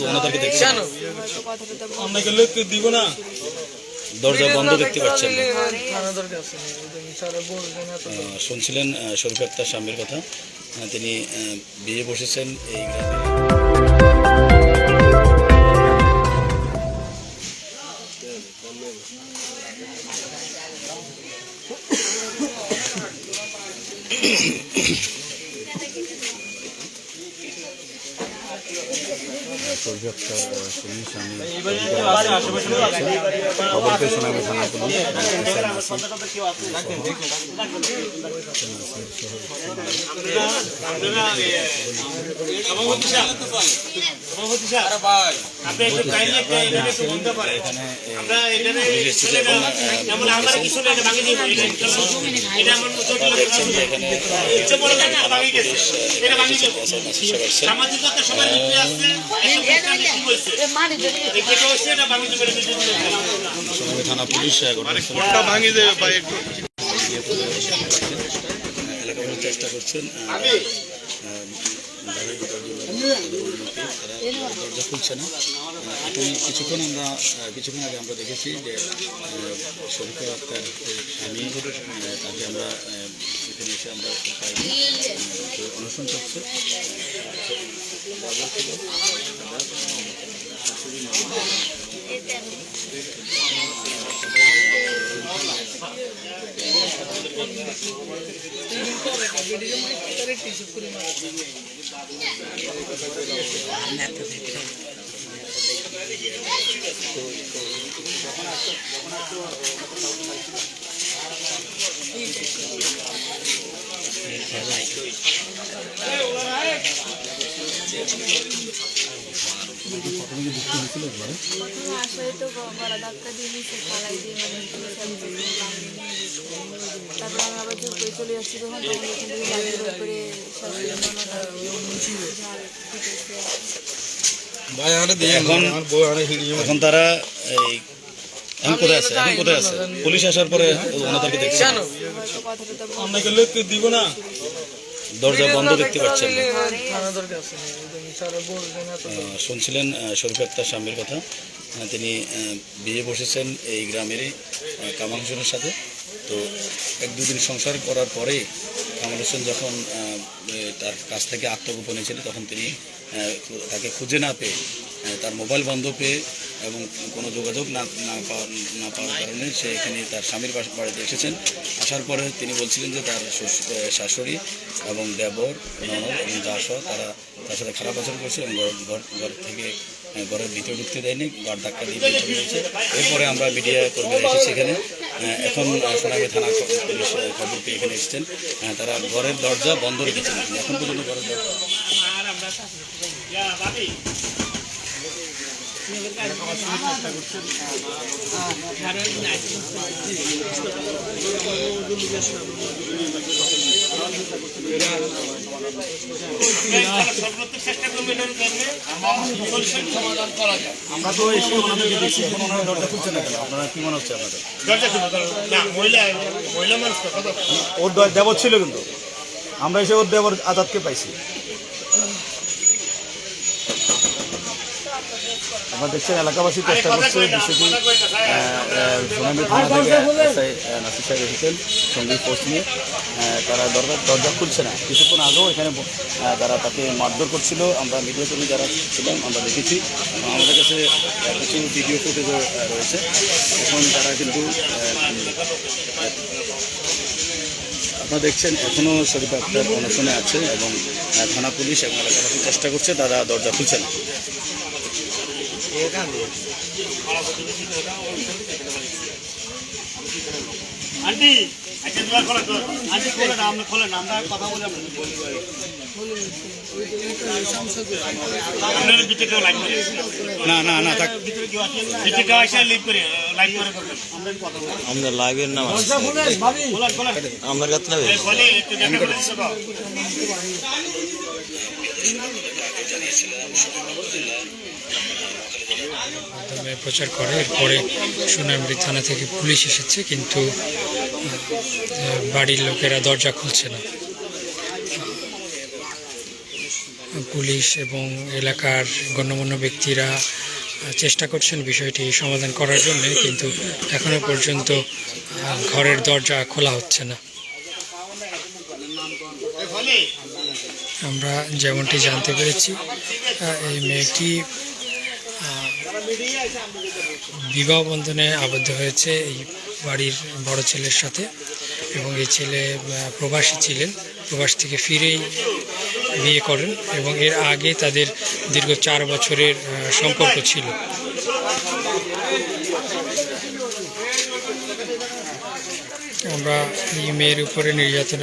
ওনাদেরকে দেখছেন আমরা গেলে দিব না। দরজা বন্ধ দেখতে পাচ্ছেন আহ, শুনছিলেন শরীফ আক্তার স্বামীর কথা। তিনি বিয়ে বসেছেন এই গ্রামে। থানা পুলিশ আপনি একটু কাইন্ডলি একটা এটা একটু বলতে পারেন এখানে এই আমরা এখানে পুলিশ এসেছে এবং আহ, এমন আমরা কিছু না এটা ভাঙি দিব এটা এটা আমার মতো দেখছেন যে এখানে ইচ্ছে বড় না এটা ভাঙি গেছে এটা ভাঙি দিব চেষ্টা করছেন সামাজিকতা সবার ভিতরে আছে থানা পুলিশ চেষ্টা করছেন দরজা খুলছে না কিছুক্ষণ আমরা কিছুক্ষণ আগে আমরা দেখেছি যে শরীফা আক্তার স্বামী তাকে আমরা এখানে এসে আমরা পাইনি আহ, তো অনুষ্ঠান চলছে টিসু করে মারা প্রথমে আসায় তো গলা ধাক্কা দিয়ে নিচে ফালাই দিয়ে মানে তারপরে আমি আবার জোর করে চলে যাচ্ছি তখন তখন এখান থেকে তারা এই এখন কোথায় আছে? এখন কোথায় আছে? পুলিশ আসার পরে ওনাদেরকে তো দিব না? দরজা বন্ধ দেখতে পাচ্ছেন না। থানা দরকার আছে না ওই জন্য স্যারে বলবেন এত আহ, শুনছিলেন শরীফ আক্তার স্বামীর কথা। তিনি বিয়ে বসেছেন এই গ্রামেরই কামাল হোসেনের সাথে। তো এক দুদিন সংসার করার পরে কামাল হোসেন যখন তার কাছ থেকে আত্মগোপনে ছিল, তখন তিনি তাকে খুঁজে না পেয়ে তার মোবাইল বন্ধ পেয়ে এবং কোনো যোগাযোগ না না না পাওয়ার কারণে সে এখানে তার স্বামীর বাড়িতে এসেছেন। আসার পরে তিনি বলছিলেন যে তার শাশুড়ি এবং দেবর, ননদ এবং সহ তারা সাথে খারাপ আচরণ করছে এবং ঘর ঘর থেকে ঘরের ভিতরে ঢুকতে দেয়নি, ঘর ধাক্কা দিয়ে বের দিয়েছে এরপরে আমরা মিডিয়া কর্মীরা এসেছি এখানে এখন সোনামী থানা পুলিশ খবর পেয়ে এখানে এসেছেন। তারা ঘরের দরজা বন্ধ রেখেছেন। এখন পর্যন্ত ঘরের দরজা করা যায় আমরা তো এসে ওনাদেরকে দেখছি এখন ওনারা দরজা খুলছে না কেন? আপনারা কি মনে হচ্ছে আপনাদের? ওর দেবর ছিল কিন্তু। আমরা এসে ওর দেবর আজাদকে পাইছি। আমরা দেখছেন এলাকাবাসী চেষ্টা করছে বিষয়টি নাসির সাহেব এসেছেন সংগীত পোস্ট নিয়ে। তারা দরজা দরজা খুলছে না। কিছুক্ষণ আগেও এখানে তারা তাকে মারধর করছিল। আমরা মিডিয়া কর্মী যারা ছিলাম আমরা দেখেছি। আমাদের কাছে কিছু ভিডিও ফুটেজও রয়েছে। এখন তারা কিন্তু আপনারা দেখছেন এখনও শরীফ আক্তার অনশনে আছে এবং থানা পুলিশ এবং এলাকাবাসী চেষ্টা করছে তারা দরজা খুলছে না। আন্টি আচ্ছা আন্টি খোলেন আমরা খোলেন আমরা কথা বলে আমরা ভিতরে কেউ লাইভ করে না না না থাক। ভিতরে কেউ আসে লিভ করে লাইভ করে করবেন আমরা লাইভের নাম আছে। আমার বলে একটু দেখা করে দিতে মাধ্যমে প্রচার করে। এরপরে সোনামুড়ি থানা থেকে পুলিশ এসেছে, কিন্তু বাড়ির লোকেরা দরজা খুলছে না। পুলিশ এবং এলাকার গণ্যমান্য ব্যক্তিরা চেষ্টা করছেন বিষয়টি সমাধান করার জন্য, কিন্তু এখনও পর্যন্ত ঘরের দরজা খোলা হচ্ছে না। আমরা যেমনটি জানতে পেরেছি এই মেয়েটি বিবাহ বন্ধনে আবদ্ধ হয়েছে এই বাড়ির বড় ছেলের সাথে এবং এই ছেলে প্রবাসী ছিলেন। প্রবাস থেকে ফিরেই বিয়ে করেন এবং এর আগে তাদের দীর্ঘ চার বছরের সম্পর্ক ছিল। আমরা এই মেয়ের উপরে নির্যাতনের